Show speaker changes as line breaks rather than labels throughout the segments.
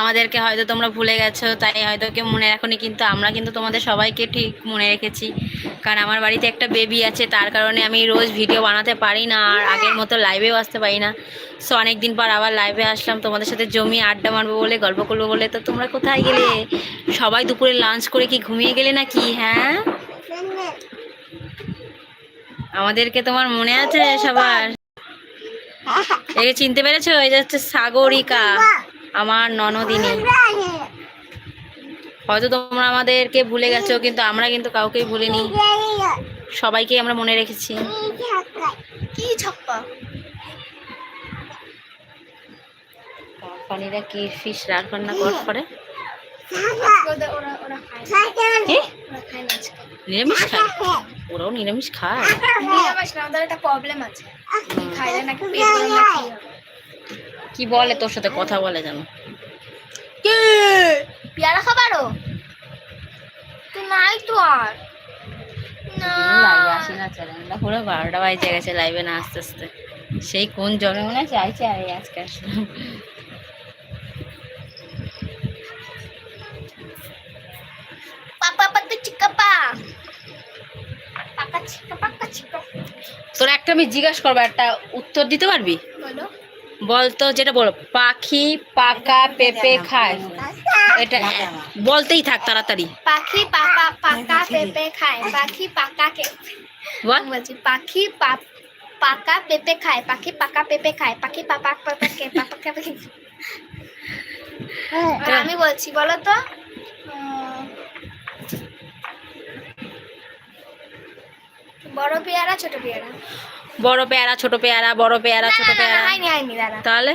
আমাদেরকে হয়তো তোমরা ভুলে গেছো, তাই হয়তো কেউ মনে রাখোনি, কিন্তু আমরা কিন্তু তোমাদের সবাইকে ঠিক মনে রেখেছি। কারণ আমার বাড়িতে একটা বেবি আছে, তার কারণে আমি রোজ ভিডিও বানাতে পারি না, আর আগের মতো লাইভেও আসতে পারি না। সো অনেক দিন পর আবার লাইভে আসলাম, তোমাদের সাথে জমি আড্ডা মারবো বলে, গল্প করব বলে। তো তোমরা কোথায় গেলে? সবাই দুপুরে লাঞ্চ করে কি ঘুমিয়ে গেলে নাকি হ্যাঁ? আমাদেরকে তোমার মনে আছে সবার? একে চিনতে পেরেছ? যে হচ্ছে সাগরিকা। আমার ননদিনী। হয়তো তোমরা আমাদেরকে ভুলে গেছো কিন্তু আমরা কিন্তু কাউকেই ভুলিনি। সবাইকে আমরা মনে রেখেছি।
কি ছক্কা?
পানিরা কি ফিশ রান্না না কর করে?
ওরা ওরা ওরা খায় না
কি?
ওরা খায়? না আজকে
নিরামিষ খায়। ওরাও নিরামিষ খায়
নিরামিষ না ওদের একটা প্রবলেম আছে। খাইলে নাকি পেট কি
বলে তোর সাথে কথা বলে জানো
পেয়ারা খাবারও? তো নাই তো আর। না।
লাইভে আসি না চ্যানেলটা পুরো বারোটা বাজে গেছে লাইভে না আস্তে আস্তে। সেই কোন জমে মনে আর আজকে আসলাম তোর একটা আমি জিজ্ঞাসা করব একটা উত্তর দিতে পারবি? বলতো যেটা বলো পাখি পাকা পেঁপে খায়। এটা বলতেই থাক তাড়াতাড়ি।
পাখি পাপা পাকা পেঁপে খায়। পাখি পাকা কে
বল।
বলছি পাখি পাকা পেঁপে খায়। পাখি পাকা পেঁপে খায়। পাখি পাপা পেঁপে কে পাপা আমি বলছি বলো তো বড় পেয়ারা ছোট পেয়ারা?
বড় পেয়ারা ছোট পেয়ারা বড় পেয়ারা ছোট পেয়ারা। তাহলে?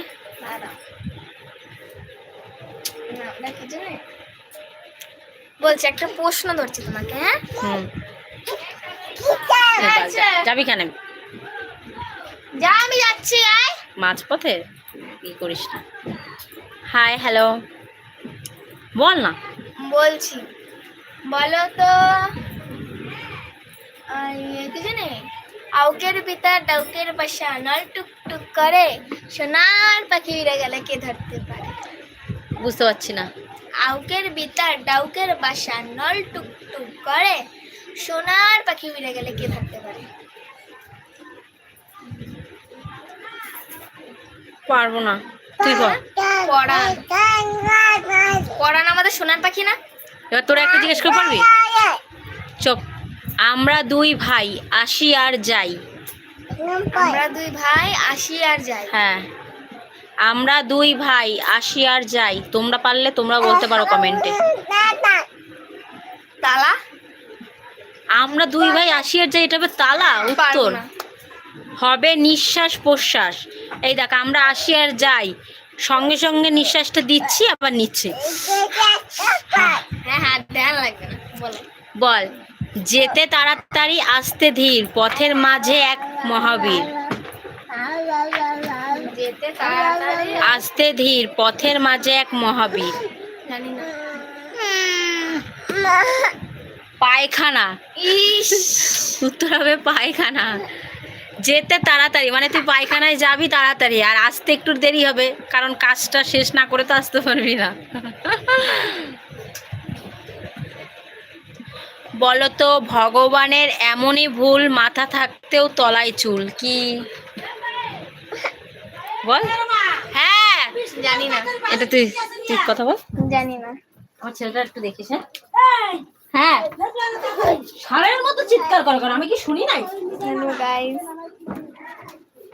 বলছি একটা প্রশ্ন ধরছি তোমাকে হ্যাঁ।
যাবি কেন
যা আমি যাচ্ছি আয়।
মাছ পথে কি করিস না। Hi hello. বল না।
বলছি বলো তো। কি জানে আউকের পিতা ডাউকের বাসা নল টুক টুক করে সোনার পাখি উড়ে গেলে কে ধরতে পারে
বুঝতে পারছি না
আউকের বিতার ডাউকের বাসা নল টুক টুক করে সোনার পাখি উড়ে গেলে কে ধরতে পারে
পারব না তুই বল
পড়ান পড়ান আমাদের সোনার পাখি না
এবার তোরা একটা জিজ্ঞেস করে পারবি আমরা দুই ভাই আসি আর যাই।
আমরা দুই ভাই আসি আর যাই।
হ্যাঁ। আমরা দুই ভাই আসি আর যাই। তোমরা পারলে তোমরা বলতে পারো কমেন্টে।
তালা?
আমরা দুই ভাই আসি আর যাই এটা হবে তালা উত্তর। হবে নিঃশ্বাস প্রশ্বাস। এই দেখ আমরা আসি আর যাই। সঙ্গে সঙ্গে নিঃশ্বাসটা দিচ্ছি আবার নিচ্ছি।
হ্যাঁ হ্যাঁ বল।
যেতে তাড়াতাড়ি আসতে ধীর পথের মাঝে এক মহাবীর। আসতে ধীর পথের মাঝে এক মহাবীর। পায়খানা। উত্তর হবে পায়খানা। যেতে তাড়াতাড়ি মানে তুই পায়খানায় যাবি তাড়াতাড়ি আর আসতে একটু দেরি হবে কারণ কাজটা শেষ না করে তো আসতে পারবি না। বলতো ভগবানের এমনই ভুল মাথা থাকতেও তলায় চুল। কি? বল। হ্যাঁ।
জানি না।
এটা তুই তুই কথা বল।
জানি না।
আমার ছেলেটা একটু দেখিস হ্যাঁ? হ্যাঁ। সারের মতো চিৎকার করে করে আমি কি শুনি নাই?
হ্যালো গাইস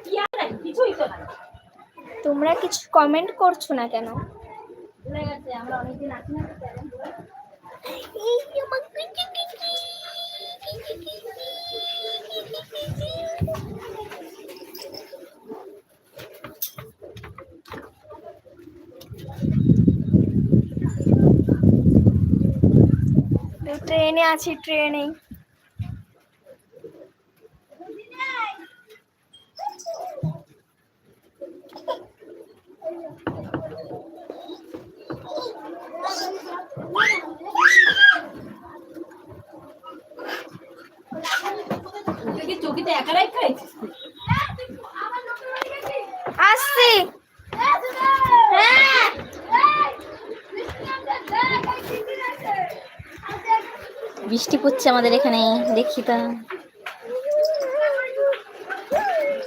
কি আর কিছুই তো নাই।
তোমরা কিছু কমেন্ট করছ না কেন?
আমরা অনেকদিন আসি না।
ট্রেনে আছি ট্রেনে
একা
আসছি।
বৃষ্টি পড়ছে আমাদের এখানে দেখি তা।